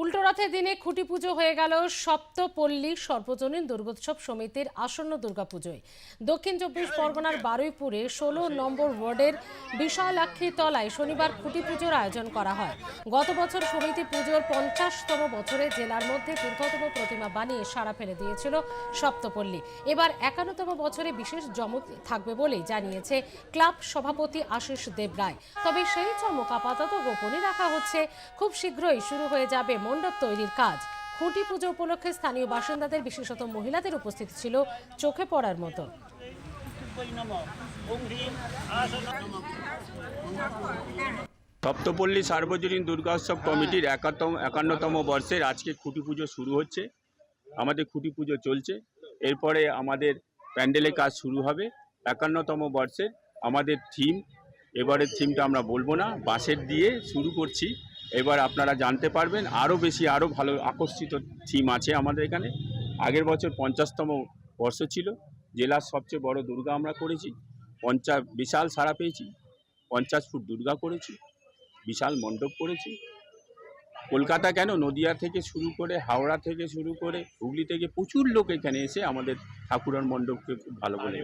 উল্টোরথের দিনে খুঁটি পুজো হয়ে গেল সপ্তপল্লী সর্বজনীন দুর্গোৎসব সমিতির আসন্ন দুর্গাপুজোয়। দক্ষিণ চব্বিশ পরগনার বারুইপুরে ষোলো নম্বর ওয়ার্ডের বিশালাক্ষী তলায় শনিবার খুঁটি পুজোর আয়োজন করা হয়। গত বছর সমিতি পুজোর পঞ্চাশতম বছরে জেলার মধ্যে দীর্ঘতম প্রতিমা বানিয়ে সাড়া ফেলে দিয়েছিল সপ্তপল্লী। এবার একান্নতম বছরে বিশেষ জমক থাকবে বলেই জানিয়েছে ক্লাব সভাপতি আশিস দেবরায়। তবে সেই চমক আপাতত গোপনে রাখা হচ্ছে। খুব শীঘ্রই শুরু হয়ে যাবে মণ্ডপ তৈরির কাজ। খুঁটি পুজো উপলক্ষে স্থানীয় বাসিন্দাদের, বিশেষত মহিলাদের উপস্থিতি ছিল চোখে পড়ার মতো। সপ্তপল্লী সার্বজনীন দুর্গোৎসব কমিটির একাত্তম একান্নতম বর্ষের আজকে খুঁটি পুজো শুরু হচ্ছে। আমাদের খুঁটি পুজো চলছে। এরপরে আমাদের প্যান্ডেলের কাজ শুরু হবে। একান্নতম বর্ষের আমাদের থিম এবারের থিমটা আমরা বলব না, বাঁশের দিয়ে শুরু করছি। এবার আপনারা জানতে পারবেন, আরও বেশি, আরও ভালো আকর্ষিত থিম আছে আমাদের এখানে। আগের বছর পঞ্চাশতম বর্ষ ছিল, জেলার সবচেয়ে বড় দুর্গা আমরা করেছি। পঞ্চা, বিশাল সাড়া পেয়েছি। পঞ্চাশ ফুট দুর্গা করেছি, বিশাল মণ্ডপ করেছি। কলকাতা কেন? নদিয়া থেকে শুরু করে, হাওড়া থেকে শুরু করে, হুগলি থেকে প্রচুর লোক এখানে এসে আমাদের ঠাকুরার মণ্ডপকে খুব ভালো বলে।